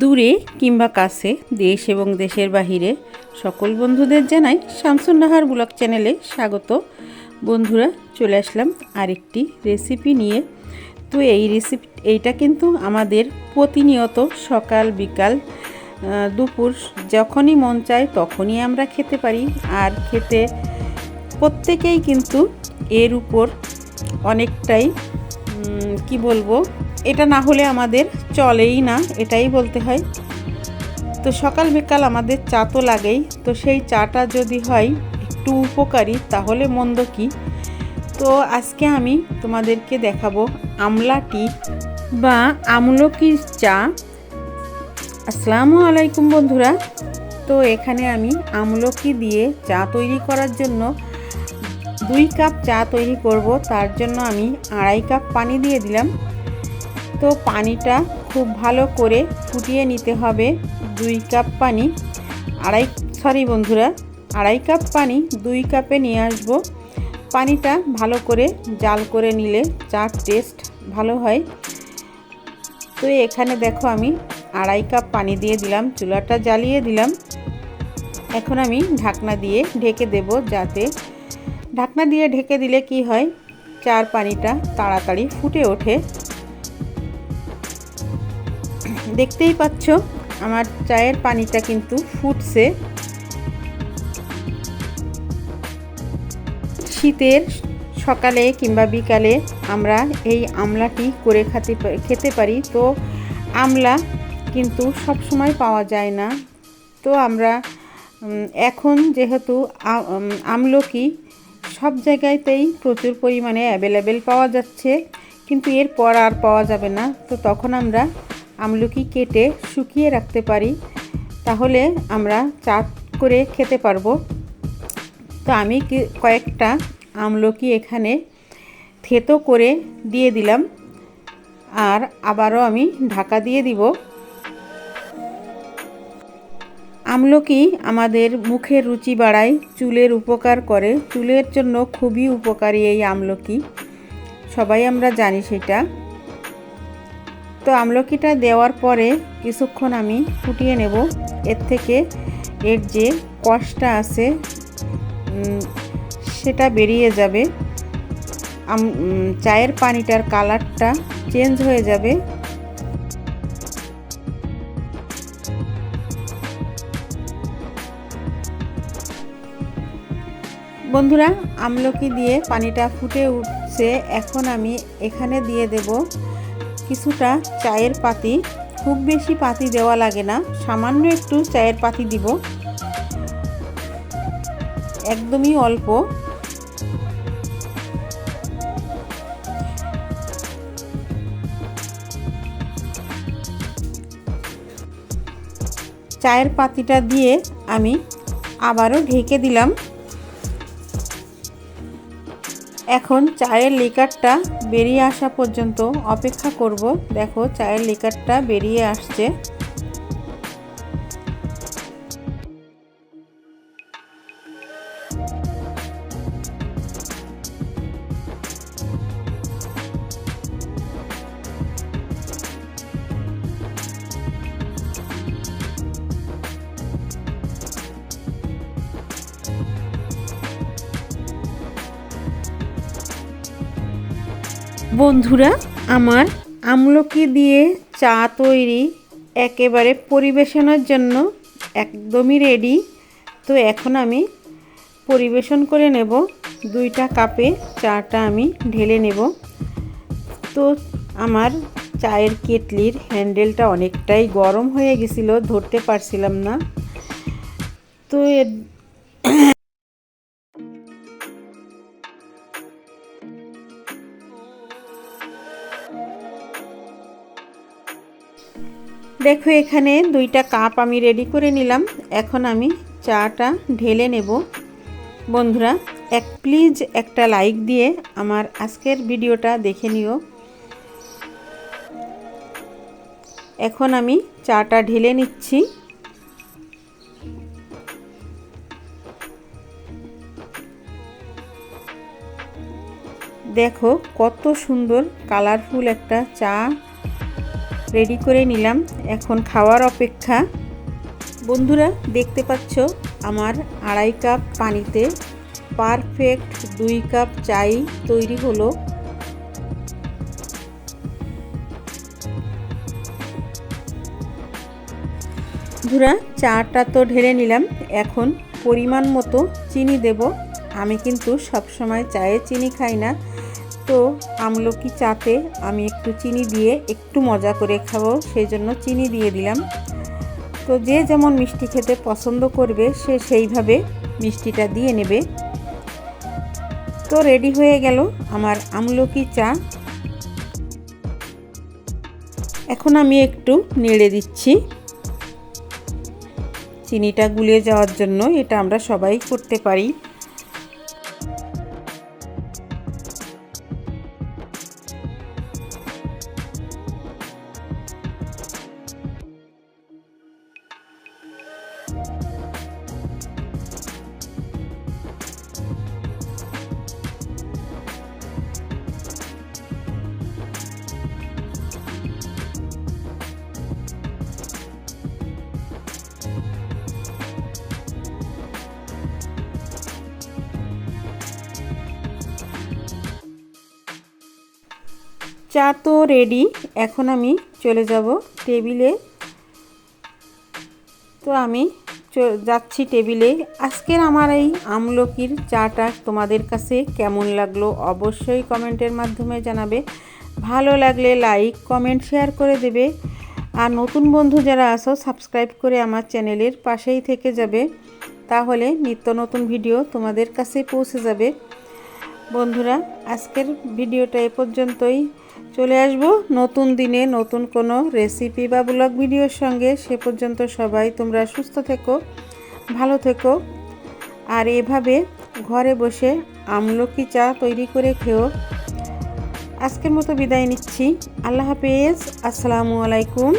দূরে কিংবা কাছে দেশ এবং দেশের বাহিরে সকল বন্ধুদের জানাই শামসুন নাহার ব্লগ চ্যানেলে স্বাগত। বন্ধুরা, চলে আসলাম আরেকটি রেসিপি নিয়ে। তো এই রেসিপি এইটা কিন্তু আমাদের প্রতিনিয়ত সকাল, বিকাল দুপুর যখনই মন চায় তখনই আমরা খেতে পারি। আর খেতে প্রত্যেকেই কিন্তু এর উপর অনেকটাই কি বলব এটা না হলে আমাদের চলেই না, এটাই বলতে হয়। তো সকাল বিকাল আমাদের চা তো লাগেই, তো সেই চাটা যদি হয় একটু উপকারী, তাহলে মন্দ কি? তো আজকে আমি তোমাদেরকে দেখাবো আমলা টি বা আমলকির চা। আসসালামু আলাইকুম বন্ধুরা। তো এখানে আমি আমলকি দিয়ে চা তৈরি করার জন্য দুই কাপ চা তৈরি করব, তার জন্য আমি আড়াই কাপ পানি দিয়ে দিলাম। তো পানিটা খুব ভালো করে ফুটিয়ে নিতে হবে। দুই কাপ পানি, আড়াই সরি বন্ধুরা, আড়াই কাপ পানি দুই কাপে নিয়ে আসব। পানিটা ভালো করে জাল করে নিলে চার টেস্ট ভালো হয়। তো এখানে দেখো আমি আড়াই কাপ পানি দিয়ে দিলাম, চুলাটা জ্বালিয়ে দিলাম। এখন আমি ঢাকনা দিয়ে ঢেকে দেব যাতে ঢাকনা দিয়ে ঢেকে দিলে কি হয়, চার পানিটা তাড়াতাড়ি ফুটে ওঠে। দেখতেই পাচ্ছ, আমার চায়ের পানিটা কিন্তু ফুটছে। শীতের সকালে কিংবা বিকালে আমরা এই আমলাটি করে খাতে খেতে পারি। তো আমলা কিন্তু সব সময় পাওয়া যায় না। তো আমরা এখন যেহেতু আমলকি সব জায়গাতেই প্রচুর পরিমাণে অ্যাভেলেবেল পাওয়া যাচ্ছে। কিন্তু এরপর আর পাওয়া যাবে না। তো তখন আমরা আমলকি কেটে শুকিয়ে রাখতে পারি, তাহলে আমরা চা করে খেতে পারব। তো আমি কয়েকটা আমলকি এখানে থেতো করে দিয়ে দিলাম, আর আবারও আমি ঢাকা দিয়ে দিব। আমলকি আমাদের মুখের রুচি বাড়ায়, চুলের উপকার করে। চুলের জন্য খুবই উপকারী এই আমলকি। সবাই আমরা জানি সেটা। তো আমলকিটা দেওয়ার পরে কিছুক্ষণ আমি ফুটিয়ে নেব। এর থেকে এর যে কষটা আছে সেটা বেরিয়ে যাবে। চায়ের পানিটার কালারটা চেঞ্জ হয়ে যাবে। বন্ধুরা, আমলকি দিয়ে পানিটা ফুটে উঠছে। এখন আমি এখানে দিয়ে দেব কিছুটা চায়ের পাতি, খুব বেশি পাতি দেওয়া লাগে না, সামান্য একটু চায়ের পাতি দিব। একদমই অল্প। চায়ের পাতিটা দিয়ে আমি আবারও ঢেকে দিলাম। এখন চায়ের লিকারটা বেরিয়ে আসা পর্যন্ত অপেক্ষা করব। দেখো চায়ের লিকারটা বেরিয়ে আসছে। বন্ধুরা, আমার আমলকি দিয়ে চা তৈরি একেবারে পরিবেশনের জন্য একদমই রেডি তো এখন আমি পরিবেশন করে নেব। দুইটা কাপে চাটা আমি ঢেলে নেব। তো আমার চায়ের কেটলির হ্যান্ডেলটা অনেকটাই গরম হয়ে গেছিল, ধরতে পারছিলাম না। তো দেখো, এখানে দুইটা কাপ আমি রেডি করে নিলাম। এখন আমি চাটা ঢেলে নেব। বন্ধুরা, এক প্লিজ একটা লাইক দিয়ে আমার আজকের ভিডিওটা দেখে নিও। এখন আমি চাটা ঢেলে নিচ্ছি। দেখো, কত সুন্দর কালারফুল একটা চা রেডি করে নিলাম। এখন খাওয়ার অপেক্ষা। বন্ধুরা, দেখতে পাচ্ছ আমার আড়াই কাপ পানিতে পারফেক্ট দুই কাপ চাই তৈরি হলো। বন্ধুরা, চাটা তো ঢেলে নিলাম। এখন পরিমাণ মতো চিনি দেব। আমি কিন্তু সব সময় চায়ে চিনি খাই না। তো আমলকি চাতে আমি একটু চিনি দিয়ে একটু মজা করে খাব, সেই জন্য চিনি দিয়ে দিলাম। তো যে যেমন মিষ্টি খেতে পছন্দ করবে, সে সেইভাবে মিষ্টিটা দিয়ে নেবে। তো রেডি হয়ে গেল আমার আমলকি চা। এখন আমি একটু নেড়ে দিচ্ছি। চিনিটা গুলিয়ে যাওয়ার জন্য এটা আমরা সবাই করতে পারি। চা তো রেডি এখন আমি চলে যাব টেবিলে তো আমি যাচ্ছি টেবিলে আজকের আমার এই আমলকির চাটা তোমাদের কাছে কেমন লাগল অবশ্যই কমেন্টের মাধ্যমে জানাবে। ভালো লাগলে লাইক কমেন্ট শেয়ার করে দেবে। আর নতুন বন্ধু যারা আসো সাবস্ক্রাইব করে আমার চ্যানেলের পাশেই থেকে যাবে। তাহলে নিত্য নতুন ভিডিও তোমাদের কাছে পৌঁছে যাবে। বন্ধুরা, আজকের ভিডিওটা এ পর্যন্তই। চলে আসব। নতুন দিনে নতুন কোনো রেসিপি বা ব্লগ ভিডিওর সঙ্গে। সে পর্যন্ত সবাই তোমরা সুস্থ থেকো, ভালো থেকো। আর এভাবে ঘরে বসে আমলকি চা তৈরি করে খেও আজকের মতো বিদায় নিচ্ছি। আল্লাহ হাফেজ। আসসালামু আলাইকুম।